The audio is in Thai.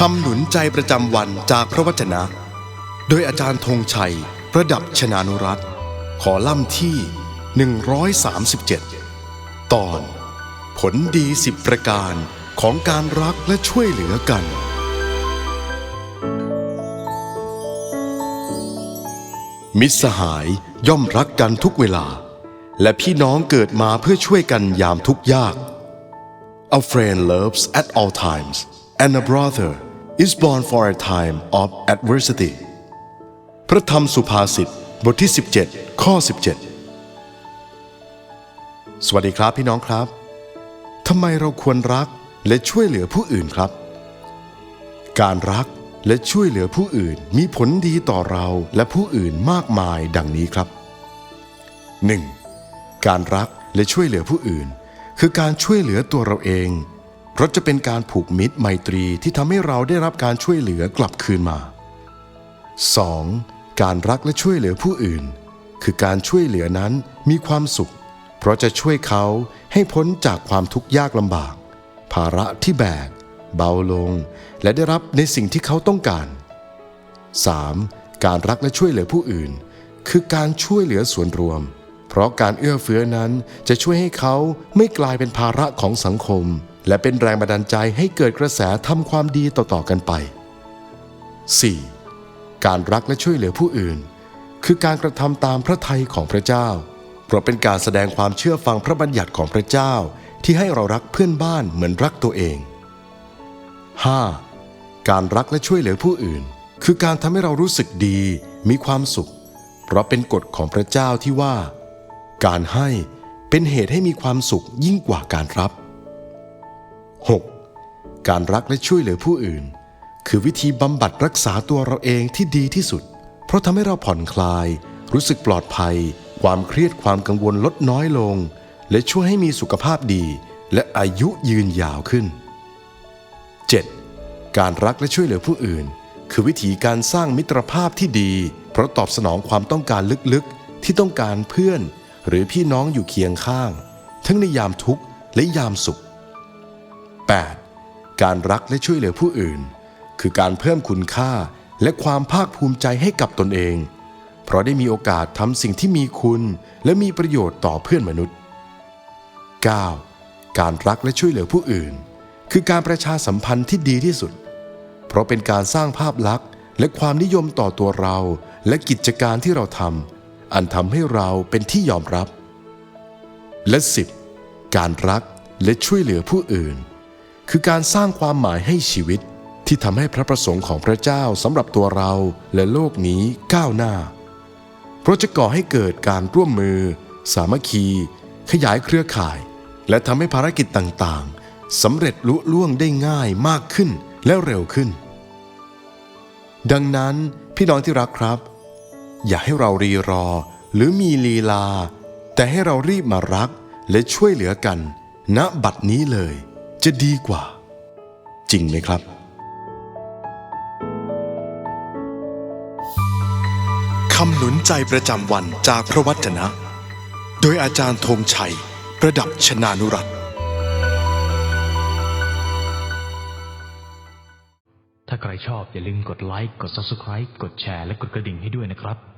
คำหนุนใจประจำวันจากพระวจนะ โดยอาจารย์ธงชัย ประดับชนานุรัตขอล่ำที่ 137 ตอน ผลดีสิบประการของการรักและช่วยเหลือกัน มิตรสหายย่อมรักกันทุกเวลา และพี่น้องเกิดมาเพื่อช่วยกันยามทุกยาก A friend loves at all times, and a brother is born for a time of adversity. พระธรรมสุภาษิตบทที่ 17 ข้อ 17 สวัสดีครับพี่น้องครับทำไมเราควรรักและช่วยเหลือผู้อื่นครับ การรักและช่วยเหลือผู้อื่นมีผลดีต่อเราและผู้อื่นมากมายดังนี้ครับ 1. การรักและช่วยเหลือผู้อื่น คือการช่วยเหลือตัวเราเอง เพราะจะเป็นการผูกมิตรไมตรีที่ทำให้เราได้รับการช่วยเหลือกลับคืนมา 2. การรักและช่วยเหลือผู้อื่น คือการช่วยเหลือนั้นมีความสุข เพราะจะช่วยเขาให้พ้นจากความทุกข์ยากลำบาก ภาระที่แบก เบาลง และได้รับในสิ่งที่เขาต้องการ 3. การรักและช่วยเหลือผู้อื่น คือการช่วยเหลือส่วนรวม เพราะการเอื้อเฟื้อนั้นจะช่วยให้เขาไม่กลายเป็นภาระของสังคม และเป็นแรงบันดาลใจให้เกิดกระแสทำความดีต่อๆกันไป 4. การรักและช่วยเหลือผู้อื่น คือการกระทำตามพระทัยของพระเจ้า เพราะเป็นการแสดงความเชื่อฟังพระบัญญัติของพระเจ้า ที่ให้เรารักเพื่อนบ้านเหมือนรักตัวเอง 5. การรักและช่วยเหลือผู้อื่น คือการทำให้เรารู้สึกดี มีความสุข เพราะเป็นกฎของพระเจ้าที่ว่า การให้เป็นเหตุให้มีความสุขยิ่งกว่าการรับ 6. การรักและช่วยเหลือผู้อื่น คือวิธีบำบัดรักษาตัวเราเองที่ดีที่สุด เพราะทำให้เราผ่อนคลาย รู้สึกปลอดภัย ความเครียดความกังวลลดน้อยลง และช่วยให้มีสุขภาพดี และอายุยืนยาวขึ้น 7. การรักและช่วยเหลือผู้อื่น คือวิธีการสร้างมิตรภาพที่ดี เพราะตอบสนองความต้องการลึกๆ ที่ต้องการเพื่อน หรือพี่น้องอยู่เคียงข้าง ทั้งในยามทุกข์และยามสุข 8. การรักและช่วยเหลือผู้อื่น คือการเพิ่มคุณค่าและความภาคภูมิใจให้กับตนเอง เพราะได้มีโอกาสทำสิ่งที่มีคุณ และมีประโยชน์ต่อเพื่อนมนุษย์ 9. การรักและช่วยเหลือผู้อื่น คือการประชาสัมพันธ์ที่ดีที่สุด เพราะเป็นการสร้างภาพลักษณ์ และความนิยมต่อตัวเรา และกิจการที่เราทำอันทำให้เราเป็นที่ยอมรับ และ 10. การรักและช่วยเหลือผู้อื่น คือการสร้างความหมายให้ชีวิต ที่ทำให้พระประสงค์ของพระเจ้าสำหรับตัวเราและโลกนี้ก้าวหน้า เพราะจะก่อให้เกิดการร่วมมือ สามัคคี ขยายเครือข่าย และทำให้ภารกิจต่างๆสำเร็จลุล่วงได้ง่ายมากขึ้นและเร็วขึ้น ดังนั้นพี่น้องที่รักครับ อย่าให้เรารีรอหรือมีลีลา แต่ให้เรารีบมารักและช่วยเหลือกันณบัดนี้เลย จะดีกว่า จริงไหมครับ คำหนุนใจประจำวันจากพระวจนะ โดยอาจารย์ธงชัย ประดับชนานุรัตถ้าใครชอบอย่าลืมกดไลค์ กด Subscribe กดแชร์ และกดกระดิ่งให้ด้วยนะครับ